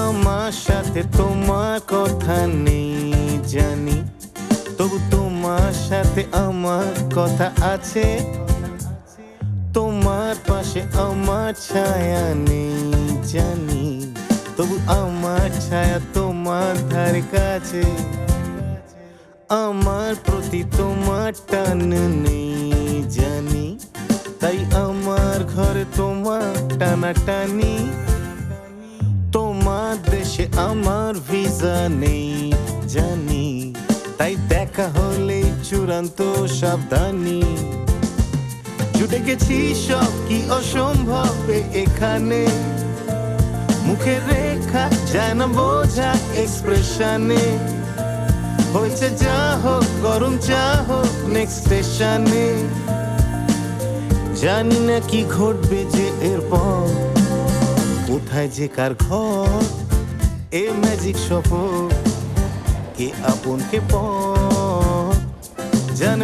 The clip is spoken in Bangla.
আমার সাথে তোমার কথা নেই জানি। তবু তোমার সাথে আমার কথা আছে। তোমার পাশে আমার ছায়া নেই জানি। তবু আমার ছায়া তোমার ধারে কাছে। আমার প্রতি তোমার টান নেই জানি। তাই আমার ঘরে তোমার টানা টানি তোমার দেশে আমার ভিসা নেই, জানি। তাই দেখা হলে চূড়ান্ত সাবধানী। জুটে গেছি, সব কি অসম্ভব এখানে। মুখের রেখা যায় না বোঝা এক্সপ্রেশনে হয়েছে যা হোক, গরম চা হোক নেক্সট স্টেশনে জানি না কি ঘটবে যে এরপর। কোথায় যে কার ঘর। এ ম্যাজিক সফর কে আপন কে পর জান